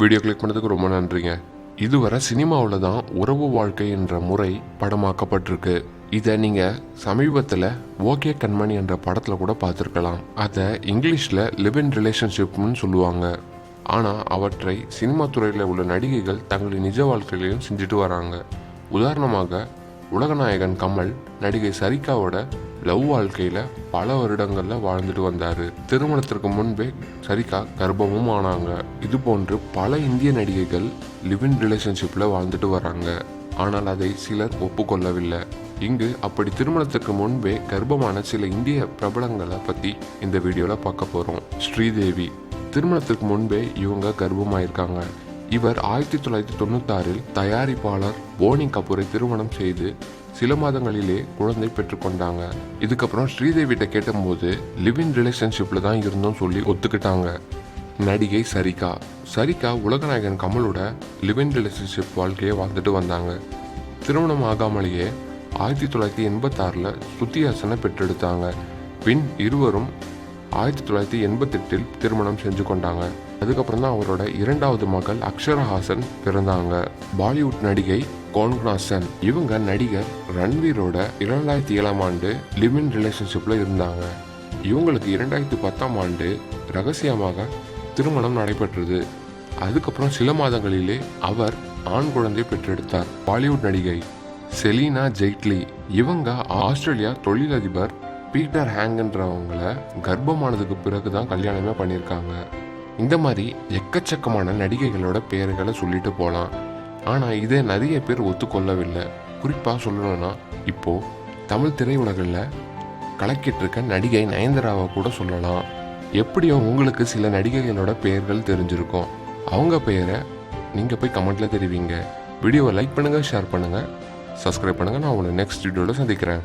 Video click பண்ணதுக்கு ரொம்ப நன்றிங்க. இதுவரை சினிமாவில் தான் உறவு வாழ்க்கை என்ற முறை படமாக்கப்பட்டிருக்கு. இதை நீங்கள் சமீபத்தில் ஓகே கண்மணி என்ற படத்தில் கூட பார்த்துருக்கலாம். அதை இங்கிலீஷில் லிவ் இன் ரிலேஷன்ஷிப்னு சொல்லுவாங்க. ஆனால் அவற்றை சினிமா துறையில் உள்ள நடிகைகள் தங்களின் நிஜ வாழ்க்கையிலையும் செஞ்சுட்டு வராங்க. உதாரணமாக உலகநாயகன் கமல் நடிகை சரிகாவோட லவ் வாழ்க்கையில பல வருடங்கள்ல வாழ்ந்துட்டு வந்தாரு. திருமணத்திற்கு முன்பே சரிகா கர்ப்பமும் ஆனாங்க. இது போன்று பல இந்திய நடிகைகள் லிவ் இன் ரிலேஷன்ஷிப்ல வாழ்ந்துட்டு வராங்க. ஆனால் அதை சிலர் ஒப்புக்கொள்ளவில்லை. இங்கு அப்படி திருமணத்துக்கு முன்பே கர்ப்பமான சில இந்திய பிரபலங்களை பத்தி இந்த வீடியோல பார்க்க போறோம். ஸ்ரீதேவி. திருமணத்துக்கு முன்பே இவங்க கர்ப்பமாயிருக்காங்க. இவர் ஆயிரத்தி தொள்ளாயிரத்தி தொண்ணூத்தாறில் தயாரிப்பாளர் போனி கபூரை திருமணம் செய்து சில மாதங்களிலே குழந்தை பெற்றுக்கொண்டாங்க இதுக்கப்புறம் ஸ்ரீதேவிட்ட கேட்டபோது லிவிங் ரிலேஷன்ஷிப்பில் தான் இருந்தோம் சொல்லி ஒத்துக்கிட்டாங்க. நடிகை சரிகா. சரிகா உலகநாயகன் கமலோட லிவிங் ரிலேஷன்ஷிப் வாழ்க்கையை வாழ்ந்துட்டு வந்தாங்க. திருமணம் ஆகாமலேயே ஆயிரத்தி தொள்ளாயிரத்தி எண்பத்தாறில் சுத்தியாசனை பெற்றெடுத்தாங்க. பின் இருவரும் ஆயிரத்தி தொள்ளாயிரத்தி எண்பத்தெட்டில் திருமணம் செஞ்சு கொண்டாங்க. அதுக்கப்புறம் தான் அவரோட இரண்டாவது மகள் அக்ஷரஹாசன் பிறந்தாங்க. பாலிவுட் நடிகை கோன்குனாசன் இவங்க நடிகர் ரன்வீரோட இரண்டாயிரத்தி ஏழாம் ஆண்டு லிமின் ரிலேஷன்ஷிப்பில் இருந்தாங்க. இவங்களுக்கு இரண்டாயிரத்தி பத்தாம் ஆண்டு ரகசியமாக திருமணம் நடைபெற்றது. அதுக்கப்புறம் சில மாதங்களிலே அவர் ஆண் குழந்தை பெற்றெடுத்தார். பாலிவுட் நடிகை செலீனா ஜெய்ட்லி. இவங்க ஆஸ்திரேலியா தொழிலதிபர் பீட்டர் ஹேங்கன்றவங்கள கர்ப்பமானதுக்கு பிறகு தான் கல்யாணமே பண்ணியிருக்காங்க. இந்த மாதிரி எக்கச்சக்கமான நடிகைகளோட பெயர்களை சொல்லிட்டு போகலாம் ஆனால் இதை நிறைய பேர் ஒத்துக்கொள்ளவில்லை. குறிப்பாக சொல்லணும்னா இப்போ தமிழ் திரையுலகில் கலக்கிட்டு இருக்க நடிகை நயன்தாராவை கூட சொல்லலாம். எப்படியோ உங்களுக்கு சில நடிகைகளோட பெயர்கள் தெரிஞ்சிருக்கும். அவங்க பெயரை நீங்கள் போய் கமெண்ட்டில் தெரிவிங்க. வீடியோவை லைக் பண்ணுங்கள் ஷேர் பண்ணுங்கள் சப்ஸ்கிரைப் பண்ணுங்கள் நான் உங்களை நெக்ஸ்ட் வீடியோவில் சந்திக்கிறேன்.